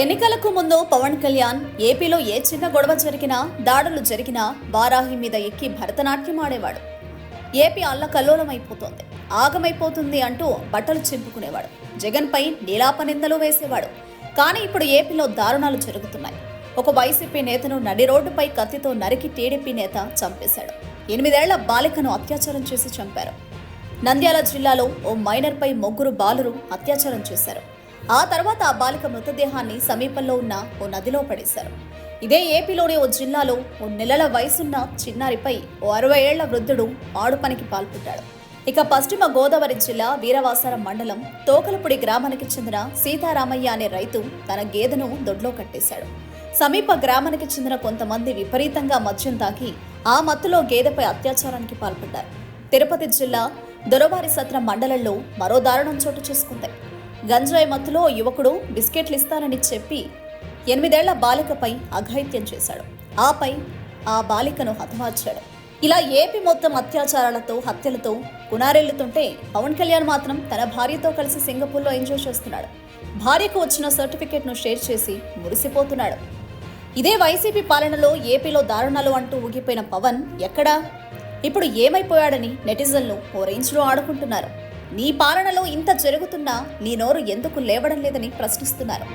ఎన్నికలకు ముందు పవన్ కళ్యాణ్ ఏపీలో ఏ చిన్న గొడవ జరిగినా దాడులు జరిగినా వారాహి మీద ఎక్కి భరతనాట్యం ఆడేవాడు. ఏపీ అల్లకల్లోలమైపోతోంది ఆగమైపోతుంది అంటూ బట్టలు చింపుకునేవాడు. జగన్పై నీలాపనిందలు వేసేవాడు. కానీ ఇప్పుడు ఏపీలో దారుణాలు జరుగుతున్నాయి. ఒక వైసీపీ నేతను నడి రోడ్డుపై కత్తితో నరికి టీడీపీ నేత చంపేశాడు. ఎనిమిదేళ్ళ బాలికను అత్యాచారం చేసి చంపారు. నంద్యాల జిల్లాలో ఓ మైనర్పై ముగ్గురు బాలురు అత్యాచారం చేశారు. ఆ తర్వాత ఆ బాలిక మృతదేహాన్ని సమీపంలో ఉన్న ఓ నదిలో పడేశారు. ఇదే ఏపీలోని ఓ జిల్లాలో ఓ నెలల వయసున్న చిన్నారిపై ఓ అరవై ఏళ్ళ వృద్ధుడు ఆడుపనికి పాల్పడ్డాడు. ఇక పశ్చిమ గోదావరి జిల్లా వీరవాసారం మండలం తోకలపూడి గ్రామానికి చెందిన సీతారామయ్య అనే రైతు తన గేదెను దొడ్లో కట్టేశాడు. సమీప గ్రామానికి చెందిన కొంతమంది విపరీతంగా మద్యం తాగి ఆ మత్తులో గేదెపై అత్యాచారానికి పాల్పడ్డారు. తిరుపతి జిల్లా దొరవారి సత్రం మండలంలో మరో దారుణం చోటు చేసుకుంది. గంజాయి మత్తులో యువకుడు బిస్కెట్లు ఇస్తానని చెప్పి ఎనిమిదేళ్ళ బాలికపై అఘాయిత్యం చేశాడు. ఆపై ఆ బాలికను హతమార్చాడు. ఇలా ఏపీ మొత్తం అత్యాచారాలతో హత్యలతో కునారెళ్ళుతుంటే పవన్ కళ్యాణ్ మాత్రం తన భార్యతో కలిసి సింగపూర్లో ఎంజాయ్ చేస్తున్నాడు. భార్యకు వచ్చిన సర్టిఫికెట్ను షేర్ చేసి మురిసిపోతున్నాడు. ఇదే వైసీపీ పాలనలో ఏపీలో దారుణాలు అంటూ ఊగిపోయిన పవన్ ఎక్కడా ఇప్పుడు ఏమైపోయాడని నెటిజన్లు ఓ రేంజ్లో ఆడుకుంటున్నారు. నీ పాలనలో ఇంత జరుగుతున్నా నీ నోరు ఎందుకు లేవడం లేదని ప్రశ్నిస్తున్నారు.